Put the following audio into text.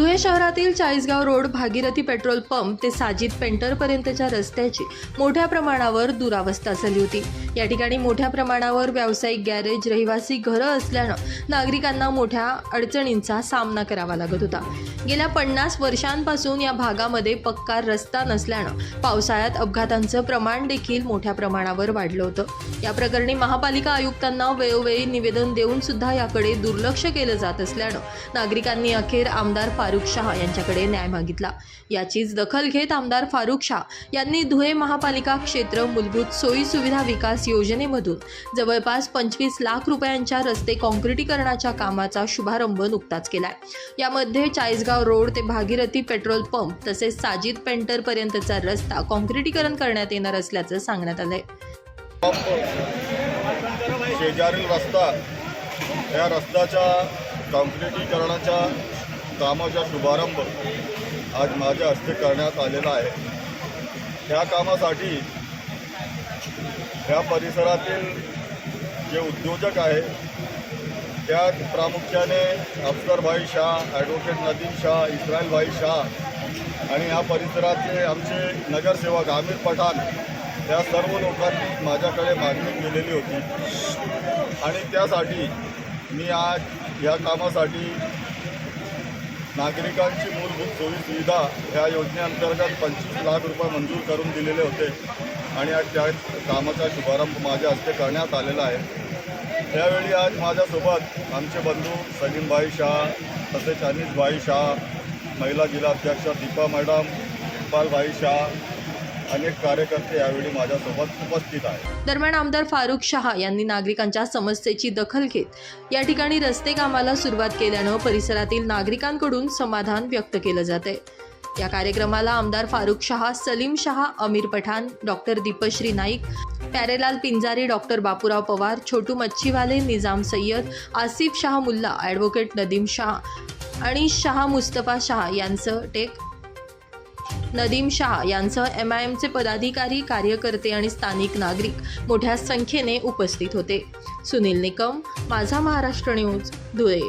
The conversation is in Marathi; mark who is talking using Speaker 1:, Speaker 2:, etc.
Speaker 1: धुळे शहरातील Chalisgaon road Bhagirathi petrol pump ते साजिद पेंटरपर्यंतच्या रस्त्याची मोठ्या प्रमाणावर दुरावस्था झाली होती. या ठिकाणी मोठ्या प्रमाणावर व्यावसायिक गॅरेज रहिवासी घरं असल्यानं नागरिकांना मोठ्या अडचणींचा सामना करावा लागत होता. गेल्या पन्नास वर्षांपासून या भागामध्ये पक्का रस्ता नसल्यानं पावसाळ्यात अपघातांचं प्रमाण देखील मोठ्या प्रमाणावर वाढलं होतं. या प्रकरणी महापालिका आयुक्तांना वेळोवेळी निवेदन देऊन सुद्धा याकडे दुर्लक्ष केलं जात असल्यानं नागरिकांनी अखेर आमदार फारुख शाह यांच्याकडे न्याय मागितला. याचीच दखल घेत आमदार फारुख शाह यांनी धुळे महापालिका क्षेत्र मूलभूत सोयी सुविधा विकास योजनेमधून जवळपास पंचवीस लाख रुपयांच्या रस्ते काँक्रिटीकरणाच्या कामाचा शुभारंभ नुकताच केलाय. यामध्ये चाळीसगाव रोड ते भागीरथी पेट्रोल पंप तसेच साजिद पेंटर पर्यंतचा रस्ता काँक्रिटीकरण करण्यात येणार असल्याचं सांगण्यात आलंय.
Speaker 2: शेजारील रस्ता या रस्त्याच्या काँक्रिटीकरणाच्या कामाचा शुभारंभ आज माझ्या हस्ते करण्यात आलेला आहे. त्या कामासाठी या परिसरातील जे उद्योजक आहे त्यात प्रामुख्याने अफसरभाई शाह ॲडव्होकेट नदीम शाह इस्रायलभाई शाह आणि या परिसरातले आमचे नगरसेवक आमिर पठाण त्या सर्व लोकांनी माझ्याकडे मागणी केलेली होती. आणि त्यासाठी मी आज या कामासाठी नागरिकांची मूलभूत सोयी सुविधा ह्या योजनेअंतर्गत पंचवीस लाख रुपये मंजूर करून दिलेले होते आणि आज त्या कामाचा शुभारंभ माझ्या हस्ते करण्यात आलेला आहे. त्यावेळी आज माझ्यासोबत आमचे बंधू सलीमभाई शाह तसेच अनिसभाई शाह महिला जिल्हाध्यक्ष दीपा मॅडम इक्बालभाई शाह अनेक कार्यकर्ते यावेळी माझ्यासोबत उपस्थित आहेत.
Speaker 1: दरम्यान आमदार फारुख शहा यांनी नागरिकांच्या समस्येची दखल घेत या ठिकाणी रस्ते कामाला सुरुवात केल्यानं परिसरातील नागरिकांकडून समाधान व्यक्त केलं जाते या कार्यक्रमाला आमदार Farukh Shah Salim Shah Amir Pathan doctor Deepshree Naik Pyarelal Pinjari doctor Bapurao Pawar Chhotu मच्छीवाले Nizam Syed Asif Shah Mulla advocate Nadeem Shah आणि शाह मुस्तफा शाह यांचं टेक नदीम शाह यांसह एम आय एमचे पदाधिकारी कार्यकर्ते आणि स्थानिक नागरिक मोठ्या संख्येने उपस्थित होते. सुनील निकम माझा महाराष्ट्र न्यूज धुळे.